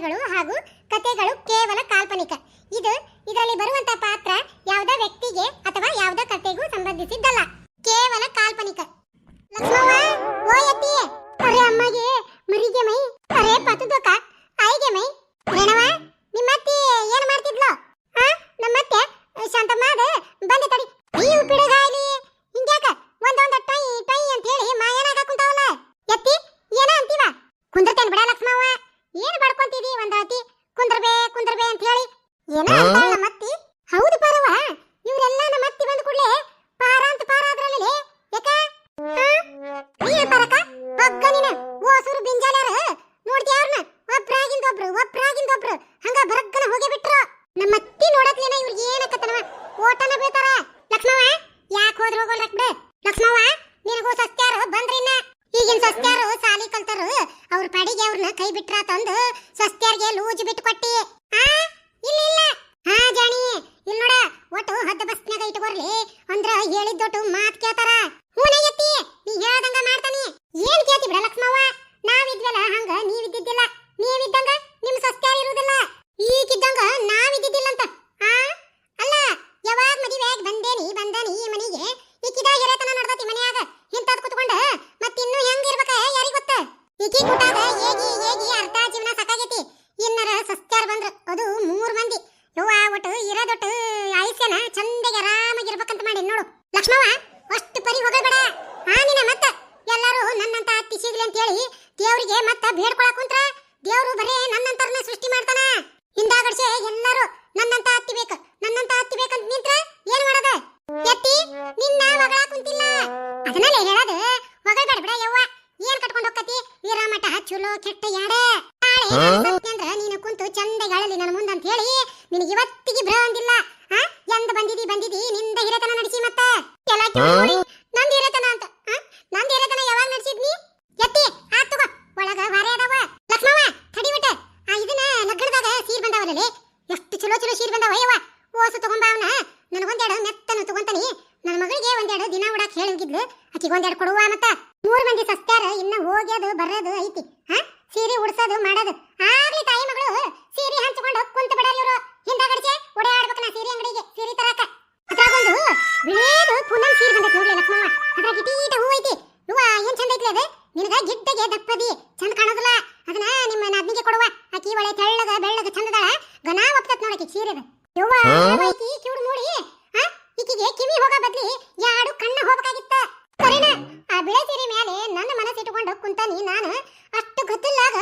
ವಿಚಾರಗಳು ಹಾಗೂ ಕಥೆಗಳು ಕೇವಲ ಕಾಲ್ಪನಿಕ. ಇದು ಇದರಲ್ಲಿ ಬರುವಂತ ಒಬ್ರು ಹಂಗ ಹೋಗಿ ಬಿಟ್ರು. ನಮ್ಮ ಅತ್ತಿ ನೋಡತ್ಲೇನ ಓಟನ ಬೀಳ್ತಾರ. ಲಕ್ಷ್ಮವ್ವ, ಯಾಕೆ ಹೋದ್ರು ಹೋಗೋಲ್ ಬಿಡು. ಲಕ್ಷ್ಮವ್ವ, ನಿನಗೂ ಸಸ್ತ್ಯಾರ ಬಂದ್ರಿನ್ನ ಈಗಿನ ಸಸ್ತ್ಯಾರು ಸಾಲಿ ಕಲ್ತಾರು. ಅವ್ರ ಪಾಡಿಗೆ ಅವ್ರನ್ನ ಕೈ ಬಿಟ್ರ ತಂದು ಸಸ್ತ್ಯಾರ್ಗೆ ಲೂಜು ಬಿಟ್ಟು ಕೊಟ್ಟಿ ಆ ಇಲ್ಲ ಇಲ್ಲ ಹಾ ಜಾಣಿ ಇಲ್ಲ ನೋಡ ಒಟ್ಟು ಹದ್ದ ಬಸ್ನ್ಯಾಗ ಇಟ್ಕೊರ್ಲಿ ಅಂದ್ರ ಹೇಳಿದ್ದೊಟ್ಟು ಮಾತ್ ಕೇಳ್ತಾರ ಹೂನಯ್ಯತ್ತಿ ನೀ ಹೇಳ್ದಂಗ ಮಾಡ್ತಾನಿ ಏನ್ ಕೇಳ್ತಿ ಬಿಡ ಲಕ್ಷ್ಮವ್ವ ನಾವಿದ್ವಲ್ಲ ಹಂಗ ನೀವಿದ್ದಿದ್ದಿಲ್ಲ ನೀವಿದ್ದಂಗ ನಿಮ್ ಸಸ್ತ್ಯಾರ ಇರುವುದಿಲ್ಲ ಈಗಿದ್ದಂಗ ನಾವಿದ್ದಿದ್ದಿಲ್ಲ ಅಂತ ಆ ಅಲ್ಲ ಯಾವಾಗ ಮದುವೆಯಾಗಿ ಬಂದೇನಿ ಬಂದಾನಿ ಈ ಮನೆಗೆ ಈಕಿದ ಹಿರೇತನ ನಡ್ದತಿ ಮನ್ಯಾಗ ಇಂತದ್ ಕುತ್ಕೊಂಡ ಮತ್ತಿನ್ನು ಹೆಂಗ್ ಇರ್ಬೇಕ ಯಾರಿಗ್ ಗೊತ್ತ ಈಕಿ ಕೂಟಾಗ ಏಗಿ ಏಗಿ ಅರ್ಧ ಜೀವನ ಸಾಕಾಗೈತಿ ಇನ್ನರ ಸಸ್ತ್ಯಾರ ಬಂದ್ರ ಅದು ಮೂರ್ ಮಂದಿ ಯವ್ವ ಒಟ್ಟು ಇರೋದೊಟ್ಟು ಆಯುಷ್ಯನ ಚಂದಗೆ ಆರಾಮಾಗಿರ್ಬೇಕಂತ ಮಾಡಿ ನೋಡು ಲಕ್ಷ್ಮವ್ವ ಅಷ್ಟು ಪರಿ ಹೋಗಬೇಡ ಆ ನಿನ್ನ ಮತ್ತ ಎಲ್ಲರೂ ನನ್ನಂತ ಅತ್ತಿ ಸಿಗ್ಲಿ ಅಂತ ಹೇಳಿ ದೇವ್ರಿಗೆ ಮತ್ತ ಬೇಡ್ಕೊಳಕ್ ಕುಂತ್ರ ದೇವ್ರು ಬರೇ ನನ್ನಂತರನ್ನ ಸೃಷ್ಟಿ ಮಾಡ್ತಾನ. ಹಿಂದಾಗಡ್ಸೆ ಎಲ್ಲರೂ ನನ್ನಂತ ಹತ್ತಿ ಬೇಕು ನನ್ನಂತ ಹತ್ತಿ ಬೇಕಂತ ನಿಂತ್ರ ಏನ್ ಮಾಡೋದು? ಎತ್ತಿ ನಿನ್ನ ಹೊಗಳ ಕುಂತಿಲ್ಲ. ಅದನ್ನ ಹೇಳೋದು ಹೊಗಳ್ಬೇಡ ಬಿಡ ಯವ್ವ. ಏನ್ ಕಟ್ಕೊಂಡು ಹೋಗ್ಕತಿ ವೀರಮಠ ಚಲೋ ಕೆಟ್ಟ ಯಾಡ. ಅಂದ್ರ ನಾನ್ ಕುಂತು ಚಂದ ಅಳಲಿ ನನ್ನ ಮುಂದೆ ಅಂತ ಹೇಳಿ ನಿನಗೆ ಇವತ್ತಿಗೆ ಭ್ರ ಅಂದಿಲ್ಲ. ಆ? ಎಂದ ಬಂದಿದಿ ಬಂದಿದಿ ನಿಂದ ಹಿರೇತನ ನಡೆಸಿ ಮತ್ತೆ? ಎಲ್ಲ ನೋಡಿ. ನಂದ್ ಹಿರೇತನ ಅಂತ ಆ? ನಂದ್ ಹಿರೇತನ ಯಾವಾಗ ನಡೆಸಿದ್ನಿ? ಎತ್ತಿ ಆತ್ ತಗೋ. ಒಳಗ ಅದಾವ ಲಕ್ಷ್ಮವ್ವ ತಡಿ ಬಿಟ್ಟ ಆ ಇದನ್ನ ಲಗ್ನದಾಗ ಸೀರ್ ಬಂದಾವಲ್ಲೇ ಎಷ್ಟು ಚಲೋ ಚಲೋ ಸೀರೆ ಬಂದಾವ ಅಯ್ಯವ ಓಸು ತಗೊಂಬ ಅವನ. ನನಗೊಂದೆರಡು ಮೆತ್ತನು ತಗೊಂತಾನಿ. ನನ್ನ ಮಗಳಿಗೆ ಒಂದೆರಡು ದಿನ ಉಡಾಕ್ ಹೇಳಿ ಹೋಗಿದ್ಲು ಆಕಿಗೆ ಒಂದೆರಡು ಕೊಡುವ ಮತ್ತ. ಮೂರು ಮಂದಿ ಸಸ್ತ್ಯಾರ ಇನ್ನ ಹೋಗ್ಯದು ಬರೋದು ಐತಿ. ಹಾ? ಸೀರೆ ಉಡ್ಸೋದು ಮಾಡೋದು. ಆಗ್ಲಿ ತಾಯಿ ಮಗಳು, ಸೀರೆ ಹಂಚ್ಕೊಂಡು ಕುಂತ ಬಿಡಾರ ಇವರು. ಹಿಂದಾಗಡಿಗೆ ಓಡಾಡ್ಬೇಕು ನಾ ಸೀರೆ ಅಂಗಡಿಗೆ, ಸೀರೆ ತರಾಕ. ಅದ್ರಾಗೊಂದು ಬಿಳೇದು ಪುನಃ ಸೀರೆ ಬಂದೈತಿ ನೋಡ್ಲಿ ಲಕ್ಷ್ಮವ್ವ. ಅದ್ರಾಗ ಗಿಟೀಟ ಹೂ ಐತಿ. ಹೂವ ಏನ್ ಚಂದ ಐತ್ಲಿ ಅದು? ನಿನಗ ಗಿಡ್ಡಗೆ ದಪ್ಪದಿ ಐತಿ ಕಿವುಡು ಮೂಡಿ? ಆ ಈಕಿಗೆ ಕಿವಿ ಹೋಗ ಬದ್ಲಿ ಯಾಡು ಕಣ್ಣ ಹೋಗಬೇಕಾಗಿತ್ತ? ಆ ಬಿಳೆ ಸೀರೆ ಮೇಲೆ ನನ್ನ ಮನಸ್ಸು ಇಟ್ಕೊಂಡು ಕುಂತಾನಿ ನಾನು. ಅಷ್ಟು ಗೊತ್ತಿಲ್ಲಾಗ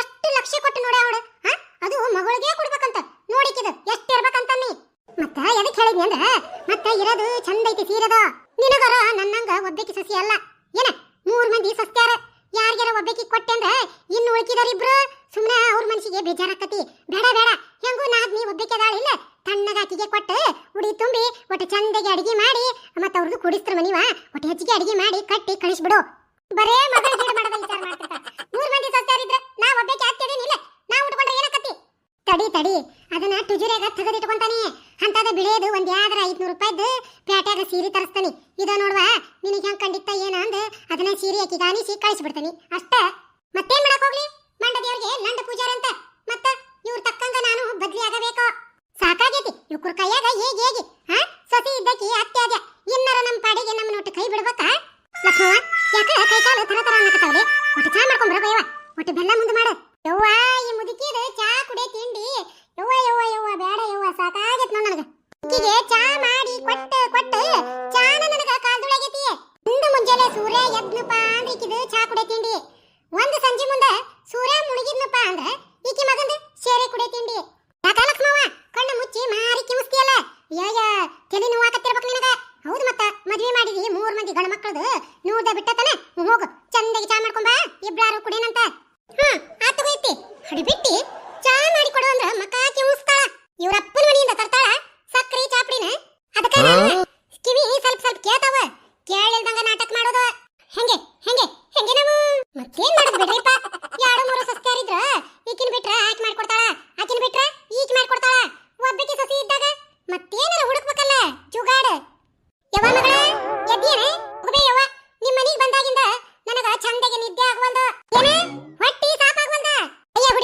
ಎಷ್ಟು ಲಕ್ಷ ಕೊಟ್ಟು ನೋಡಿ ಅವಳು. ಆ ಅದು ಮಗಳಿಗೆ ಕೊಡ್ಬೇಕಂತ. ನೋಡಿಕಿದ ಎಷ್ಟು ಇರ್ಬೇಕಂತಾನಿ ಮತ್ತ ಎದಕ್ ಹೇಳಿದ್ನಿ ಅಂದ್ರ, ಮತ್ತ ಇರೋದು ಚಂದ ಐತಿ ಸೀರೆದ. ನಿನಗರ ನನ್ನಂಗ ಒಬ್ಬಾಕಿ ಸಸಿ ಅಲ್ಲ. ಏನ? ಮೂರ್ ಮಂದಿ ಸಸ್ತ್ಯಾರ ಯಾರಿಗಾರ ಒಬ್ಬಕಿ ಕೊಟ್ಟೆ ಅಂದ್ರ, ಇನ್ನು ಉಳ್ಕಿದಾರಿಬ್ರು ಸುಮ್ಮನೆ ಅವ್ರ ಮನ್ಸಿಗೆ ಬೇಜಾರಾಕತಿ ಬೇಡ ಬೇಡ. ಹೆಂಗೂ ನಾದ್ನಿ, ಒಬ್ಬಕಿ ಅದಾಳ ಇಲ್ಲ. ತಣ್ಣಗ ಅಕ್ಕಿಗೆ ಕೊಟ್ಟು ಉಡಿ ತುಂಬಿ, ಒಟ್ಟು ಚಂದಗೆ ಅಡಿಗೆ ಮಾಡಿ, ಮತ್ತ ಅವ್ರದ್ದು ಕುಡಿಸ್ತಾರ ಮನಿವ ಒಟ್ಟು ಹೆಚ್ಚಿಗೆ ಅಡಿಗೆ ಮಾಡಿ ಕಟ್ಟಿ ಕಳಿಸ್ಬಿಡು. ಬರೇ ಮಗಳ ಜೀಡ ಮಾಡೋದ ವಿಚಾರ ಮಾಡ್ತಿರ್ತಾರ ಮೂರು ಮಂದಿ ಸಸ್ತ್ಯಾರಿದ್ರ ನಾ ಒಬ್ಬಾಕಿ ಇಲ್ಲ. ನಾ ಉಟ್ಕೊಂಡ್ರೆ ಏನಕತ್ತಿ ತಡಿ ತಡಿ. ಅದನ್ನ ಟುಜುರೆಗ ತೆಗೆದಿಟ್ಕೊಂತಾನಿ. ಅಂತದ ಬಿಳೇದು ಒಂದ್ ಯಾವ್ದಾರ ಐದ್ನೂರು ರೂಪಾಯ್ದು ಪ್ಯಾಟ್ಯಾಗ ಸೀರೆ ತರಿಸ್ತಾನೆ. ಇದ ನೋಡ್ವಾ, ನಿನಗೆ ಹೆಂಗ್ ಕಂಡಿತ್ತ ಏನ ಅಂದ್ ಅದನ್ನ ಸೀರೆ ಆಕಿಗೆ ಆನಿಸಿ ಕಳಿಸ್ಬಿಡ್ತಾನೆ. ಅಷ್ಟ. ಮತ್ತೇನ್ ಮಾಡಕ್ ಹೋಗ್ಲಿ? ಮಂಡದೇವ್ರಿಗೆ ಲಂಡ ಪೂಜಾರ ಅಂತ ಮತ್ತ ಇವ್ರ ತಕ್ಕಂಗ ನಾನು ಬದ್ಲಿ ಆಗಬೇಕು? ಸಾಕಾಗೈತಿ. ಇವ್ರ ಕೈಯಾಗ ಹೇಗೆ ಹೇಗೆ? ಹಾ? ಸತಿ ಇದ್ದಕಿ ಅತ್ತೆ ಅದ್ಯ ಇನ್ನರ ನಮ್ಮ ಪಾಡಿಗೆ ನಮ್ಮ ನೋಟ್ಟು ಕೈ ಬಿಡ್ಬೇಕಾ? ಲಕ್ಷ್ಮವ್ವ, ಯಾಕ ಕೈ ಕಾಲು ತರ ತರ ಅನ್ನಕತ್ತಾವ್ರಿ? ಒಟ್ಟು ಚಾ ಮಾಡ್ಕೊಂಡ್ರ ಬೈವ ಒಟ್ಟು ಬೆಲ್ಲ ಮುಂದೆ ಮಾಡ. ಯವ್ವ, ಈ ಮುದುಕಿದ ಚಾ ಕುಡೆ ತಿಂಡಿ. ಯವ್ವ ಯವ್ವ ಯವ್ವ ಬೇಡ ಯವ್ವ, ಸಾಕಾಗೈತ್ ನೋಡ್ ನನಗ. ಈಕಿಗೆ ಚಾ ಮಾಡಿ ಕೊಟ್ಟ ಕೊಟ್ಟ, ಚಾನ ನನಗ ಕಾಲ್ದುಳಾಗೈತಿ. ಇಂದು ಮುಂಜಾನೆ ಸೂರ್ಯ ಎದ್ನಪ್ಪ ಅಂದ್ರೆ ಚಾ ಕುಡೆ ತಿಂಡಿ. ಒಂದು ಸಂಜೆ ಮುಂದೆ ಸೂರ್ಯ ಮುಳುಗಿದ್ನಪ್ಪ ಅಂದ್ರ ಈಕಿ ಮಗಂದ ಸೇರೆ ಕುಡೆ ತಿಂಡಿ ಯಾಕ ಲಕ್ಷ್ಮವ್ವ ಕಣ್ಣು ಮುಚ್ಚಿ ಮಾರಿ ಕಿಮಿಸ್ತಿಯಲ್ಲ ಯಾಯ ತಲೆ ನೋವಾಕತ್ತಿರ್ಬೇಕು ನಿನಗ ಹೌದು ಮತ್ತ ಮದ್ವೆ ಮಾಡಿದಿ ಮೂರ್ ಮಂದಿ ಗಂಡ ಮಕ್ಕಳದು ನೂದ ಬಿಟ್ಟತನ ಹೋಗು ಚಂದಾಗಿ ಚಾ ಮಾಡ್ಕೊಂಬಾ ಇಬ್ರಾರು ಕುಡಿನಂತ? ಹ್ಮ್ ಆತ ಹೋಯ್ತಿ. ಹಡಿಬಿಟ್ಟಿ ಚಾ ಮಾಡಿ ಕೊಡು ಅಂದ್ರ ಮಕ್ಕ ಕಿಮಿಸ್ತಾಳ ಇವ್ರಪ್ಪನ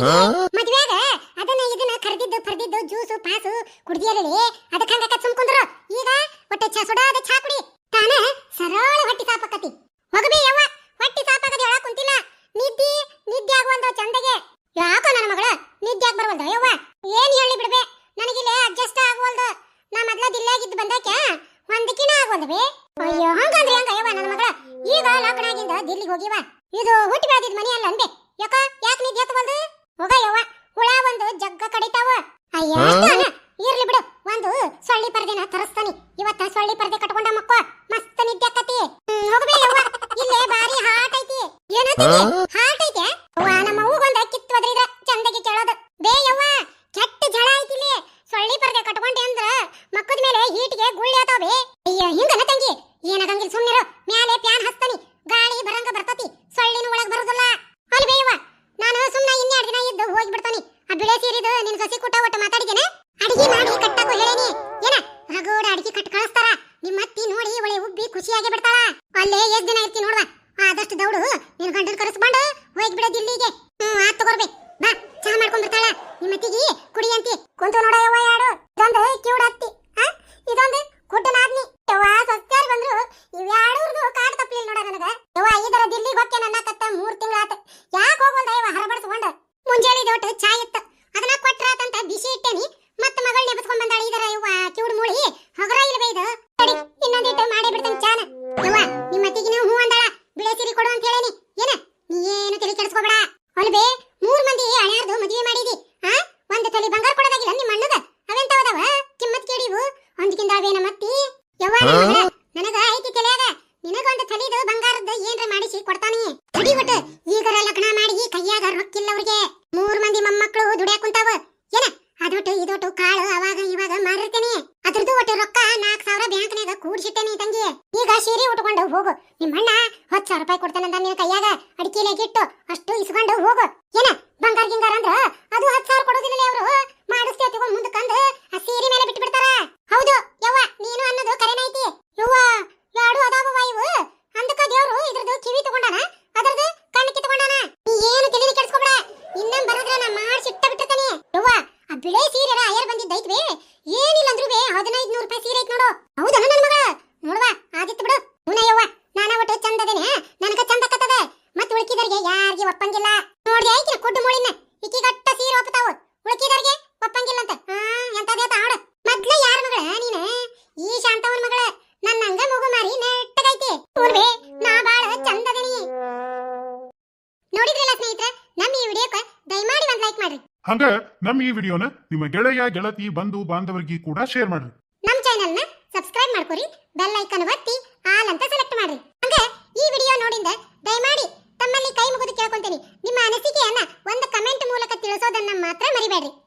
ನನಗ ಅದನ್ನ ಇದನ್ನ ಕರೆದಿದ್ದು ಹುಡುಗಿ ಮದ್ವೆಯಾಗ ಪಾಸು ಕುಡ್ದಿಯರಲ್ಲಿ ಅದಕ್ಕ ಹಂಗ ಸುಮ್ ಕುಂದ್ರು ಈಗ ಹೊಟ್ಟೆ ಚಾ ಸುಡಾದ ಚಾ ಕುಡಿ. ತಾನೆ ಸರಳ ಹೊಟ್ಟಿ ಸಾಪಕತಿ. ಮಗಬಿ ಯವ್ವ, ಹೊಟ್ಟಿ ಸಾಪಕತಿ ಹೇಳ ಕುಂತಿಲ್ಲ. ನಿದ್ದಿ ನಿದ್ದೆ ಆಗುವಂತ ಚಂದಗೆ. ಯಾಕೋ ನನ್ನ ಮಗಳ ನಿದ್ದೆ ಆಗ ಯವ್ವ? ಏನ್ ಹೇಳಿ ಬಿಡ್ಬೆ? ನನಗಿಲ್ಲೇ ಅಡ್ಜಸ್ಟ್ ಆಗುವಲ್ದು. ನಾ ಮೊದ್ಲ ದಿಲ್ಲಾಗಿದ್ದು ಬಂದಾಕೆ ಹೊಂದಕಿನ ಆಗುವಲ್ದವೆ ಅಯ್ಯೋ, ಹಂಗಂದ್ರೆ ಹಂಗ ಯವ್ವ ನನ್ನ ಮಗಳ? ಈಗ ಲಾಕ್ಡೌನ್ ಆಗಿಂದ ದಿಲ್ಲಿಗೆ ಹೋಗಿವ. ಇದು ಹುಟ್ಟಿ ಬೆಳೆದಿದ್ದ ಮನಿ ಅಲ್ಲ ಅಂದೆ ಯಾಕ ಯಾಕೆ ನಿದ್ದೆ ಹತ್ತವಲ್ದು ಹೋಗ ಯವ್ವ ಹುಳ ಒಂದು ಜಗ್ಗ ಕಡಿತಾವ. ಅಯ್ಯ ಅಷ್ಟೇನ? ಇರ್ಲಿ ಬಿಡು ಒಂದು ಸೊಳ್ಳಿ ಪರ್ದೆನ ತರಸ್ತಾನಿ ಇವತ್ತ ಸೊಳ್ಳಿ ಪರ್ದೆ ಕಟ್ಕೊಂಡ ಮಕ್ಕ ಮಸ್ತ್ ನಿದ್ದೆ ಆಕತಿ ಹ್ಮ್, ಹೋಗ್ಬೇ ಯವ್ವ ಇಲ್ಲೇ ಬಾರಿ ಹಾಟ್ ಐತಿ ಏನಂತೀನಿ ಹಾಟ್ ಐತೆ ಅವ್ವ ನಮ್ಮ ಅವ್ಗೊಂದ ಕಿತ್ತು ಒದ್ರಿದ್ರ ಚಂದಗೆ ಕೇಳೋದು ಬೇ ಯವ್ವ ಕೆಟ್ಟ ಜಳ ಐತಿ ಇಲ್ಲಿ ಸೊಳ್ಳಿ ಪರ್ದೆ ಕಟ್ಕೊಂಡೆ ಅಂದ್ರ ಮಕ್ಕದ ಮೇಲೆ ಹೀಟ್ಗೆ ಗುಳ್ಳಿ ಆತಾವೆ ಅಯ್ಯ ಹಿಂಗನ ತಂಗಿ ಏನಾಗಂಗಿಲ್ಲ ಸುಮ್ನಿರು ಮ್ಯಾಲೆ ಪ್ಯಾನ್ ಹಸ್ತಾನಿ ಗಾಳಿ ಬರಂಗ ಬರ್ತತಿ ಸೊಳ್ಳಿನ ಒಳಗ್ ಬರೋದಿಲ್ಲ ಅಲ್ಲಿ ಬೇಯವ್ವ ನಾನು ಸುಮ್ನ ಇನ್ನೆರಡು ದಿನ ಇದ್ದು ಹೋಗಿ ಬಿಡ್ತಾನಿ ಆ ಬಿಳೆ ಸೀರಿದು ನಿನ್ ಸಸಿ ಕೂಟ ಒಟ್ಟು ಮಾತಾಡಿದ್ದೇನೆ ಅಡಿಗೆ ಮಾಡಿ ಕಟ್ಟಾಕು ಹೇಳೇನಿ ಏನ ರಗೋಡ ಅಡಿಗೆ ಕಟ್ ಕಳಿಸ್ತಾರ ನಿಮ್ಮ ಅತ್ತಿ ನೋಡಿ ಒಳ್ಳೆ ಉಬ್ಬಿ ಖುಷಿಯಾಗಿ ಬಿಡ್ತಾಳ ಅಲ್ಲೇ ಎಷ್ಟ್ ದಿನ ಇರ್ತಿ ನೋಡ್ವಾ ಆದಷ್ಟು ದೌಡು ನಿನ್ ಗಂಡನ್ ಕರೆಸ್ಕೊಂಡು ಹೋಗಿ ಬಿಡ ದಿಲ್ಲಿಗೆ ಹ್ಮ್ ಆತ್ ತಗೋರ್ಬೆ ಬಾ ಚಹಾ ಮಾಡ್ಕೊಂಡ್ ಬರ್ತಾಳ ನಿಮ್ಮ ಅತ್ತಿಗೆ ಕುಡಿ ಅಂತಿ ಕುಂತು ನೋಡ ಯವ್ವ ಯಾರು ಇದೊಂದು ಕಿವುಡ ಅತ್ತಿ ಆ ಇದೊಂದು ಕುಡ್ಡ ನಾದ್ನಿ ಯವ್ವ ಸಸ್ಯಾರ್ ಬಂದ್ರು ಇವ್ಯಾಳೂರ್ದು ಕಾಡ್ ತಪ್ಲಿಲ್ಲ ನೋಡ ನನಗ ಯವ್ವ ಇದರ ದಿಲ್ಲಿಗೆ ಹೊಕ್ಕೆ ನನ್ನ ಕತ್ತ ಮೂರ್ ತಿಂಗಳಾತ ಯಾಕೆ ಹೋಗಲ್ದ ಯವ್ವ ಹರಬಡಿಸ್ಕೊಂಡ ಮುಂಜಾನೆ ದೊಡ್ಡ ಚಾ ಇತ್ತು ಅದನ್ನ ಕೊಟ್ರಾತಂತ ಬಿಸಿ ಇಟ್ಟೇನಿ ಮತ್ತ ಮಗಳ್ ನೆಬಸ್ಕೊಂಡ್ ಬಂದಾಳ ಇದರ ಯವ್ವ ಕಿವುಡ್ ಮೂಳಿ ಹಗರ ಇಲ್ಲ ಬೈದು ತಡಿ ಇನ್ನೊಂದಿಟ್ಟು ಮಾಡೇ ಬಿಡ್ತಾನೆ ಚಾನ ಯವ್ವ ನಿಮ್ಮ ಅತ್ತಿಗೆ ಹೂ ಅಂದಾಳ ಬಿಳೆ ಸೀರೆ ಕೊಡು ಅಂತ ಹೇಳೇನಿ ಏನ ನೀ ಏನು ತಲೆ ಕೆಡಿಸ್ಕೋಬೇಡ ಅಲ್ಬೇ ಮೂರ್ ಮಂದಿ ಹಣ್ಯಾರ್ದು ಮದುವೆ ಮಾಡಿದಿ ಆ ಒಂದು ತಲೆ ಬಂಗಾರ ಕೊಡೋದಾಗಿಲ್ಲ ನಿಮ್ಮ ಅಣ್ಣಗ ಅವೆಂತವದವ ಕಿಮ್ಮತ್ ಕೇಳಿವು ಅಂದ್ಕಿಂದ ಅವೇನ ಮತ್ತಿ ಯವ್ವ ನಿನ್ ಮಗಳ, ನನಗ ಐತಿ ತಲ್ಯಾಗ ನಿನಗೊಂದು ತಲಿದು ಬಂಗಾರದ್ದು ಏನ್ರ ಮಾಡಿಸಿ ಕೊಡ್ತಾನಿ ತಡಿ ಒಟ್ಟು ಈಗರ ಲಗ್ನ ಮಾಡಿ ಕೈಯಾಗ ರೊಕ್ಕಿಲ್ಲ ಅವ್ರಿಗೆ ಮೂರ್ ಮಂದಿ ಮೊಮ್ಮಕ್ಕಳು ದುಡಿಯಾಕ ಕುಂತಾವ ಏನ ಅದೊಟ್ಟು ಇದೊಟ್ಟು ಕಾಳು ಅವಾಗ ಇವಾಗ ಮಾರಿರ್ತೇನೆ ಅದ್ರದ್ದು ಒಟ್ಟು ರೊಕ್ಕ ನಾಲ್ಕ್ ಸಾವಿರ ಬ್ಯಾಂಕ್ನಾಗ ಕೂಡ್ಸಿಟ್ಟೇನಿ ತಂಗಿ ಈಗ ಸೀರೆ ಉಟ್ಕೊಂಡು ನಿಮ್ಮ ನಿಮ್ಮಣ್ಣ ಹತ್ತು ಸಾವಿರ ರೂಪಾಯಿ ಕೊಡ್ತಾನಂತ ನಿನ್ನ ಕೈಯಾಗ. ಅಡಿಕೆಲೆಗಿಟ್ಟು ಅಷ್ಟು ಇಸ್ಕೊಂಡು ಹೋಗು. ಏನ? ಬಂಗಾರ ಗಿಂಗಾರ ಅಂದ್ರ ಅದು ಹತ್ತು ಸಾವಿರ ಕೊಡೋದಿಲ್ಲ ಅವರು. ಮಾಡಿಸ್ತೇವೆ ತಗೊಂಡ್ ಮುಂದಕ್ಕಂದು ಆ ಸೀರೆ ಮೇಲೆ ಬಿಟ್ಟು ಬಿಡ್ತಾರ ಹೌದು ಯವ್ವ ನೀನು ಅನ್ನೋದು ಕರೆನೈತಿ ಯವ್ವ ಯಾಡು ಅದಾವ ಇವು ಅಂದಕ ದೇವ್ರು ಇದ್ರದ್ದು ಕಿವಿ ತಗೊಂಡಾನ ಅದ್ರದ್ದು ಕಣ್ಣು ಕಿತ್ಕೊಂಡಾನ ನೀ ಏನು ತಲೆನ ಕೆಡ್ಸ್ಕೊಬೇಡ ಇನ್ನೊಂದ್ ಬರದ್ರ ನಾ ಮಾಡ್ಸಿ ಇಟ್ಟ ಬಿಟ್ಟಿರ್ತಾನೆ ಯವ್ವ ಆ ಬಿಳೆ ಸೀರೆ ಅಯ್ಯರ್ ಬಂದಿದ್ದೈತ್ವಿ ಏನಿಲ್ಲ ಅಂದ್ರು ಬೇ ಹದಿನೈದು ನೂರು ರೂಪಾಯಿ ಸೀರೆ ಐತ್ ನೋಡು ಹೌದಾ ನನ್ನ ಮಗ ನೋಡುವ ಆದಿತ್ತು ಬಿಡು ಹುನ ಯವ್ವ ನಾನ ಒಟ್ಟು ಚಂದದೇನೆ ನನಗ ಚಂದ ಕತ್ತದ ಮತ್ ಯಾರಿಗೆ ಒಪ್ಪಂಗಿಲ್ಲ. ನೋಡಿ ಆಯ್ತು ಕೊಡ್ಡು ಮೂಳಿನ. ಇಕ್ಕಿಗಟ್ಟ ಸೀರೆ ಒಪ್ಪತಾವು ಉಳ್ಕಿದರ್ಗೆ ಒಪ್ಪಂಗಿಲ್ಲ ಅಂತ. ಹಾ ಎಂತದೇತ ಆಡು ಮೊದ್ಲ ಯಾರ ಮಗಳ ನೀನ? ಈ ಶಾಂತವನ್ ಮಗಳ. ನನ್ನ ಹಂಗ ಮಗು ಮಾರಿ ನೆಟ್ಟಗೈತಿ. ಊರ್ಬೇ ನಾ ಬಾಳ ಚಂದದನಿ ನೋಡಿದ್ರಲ್ಲ ಸ್ನೇಹಿತರೆ ನಮ್ಮ ಈ ವಿಡಿಯೋಕ್ಕೆ ದಯಮಾಡಿ ಒಂದ್ ಲೈಕ್ ಮಾಡ್ರಿ. ಹಂಗ ನಮ್ಮ ಈ ವಿಡಿಯೋನ ನಿಮ್ಮ ಗೆಳೆಯ ಗೆಳತಿ ಬಂಧು ಬಾಂಧವರಿಗೆ ಕೂಡ ಶೇರ್ ಮಾಡ್ರಿ. ನಮ್ಮ ಚಾನೆಲ್ನ ಸಬ್ಸ್ಕ್ರೈಬ್ ಮಾಡ್ಕೊರಿ ಬೆಲ್ ಐಕಾನ್ ಒತ್ತಿ ಆಲ್ ಅಂತ ಸೆಲೆಕ್ಟ್ ಮಾಡ್ರಿ. ಹಂಗ ಈ ವಿಡಿಯೋ ನೋಡಿಂದ ದಯಮಾಡಿ ತಮ್ಮಲ್ಲಿ ಕೈ ಮುಗಿದು ಕೇಳ್ಕೊಂತೀನಿ. ನಿಮ್ಮ ಅನಿಸಿಕೆಯನ್ನ ಒಂದು ಕಮೆಂಟ್ ಮೂಲಕ ತಿಳಿಸೋದನ್ನ ಮಾತ್ರ ಮರಿಬೇಡ್ರಿ.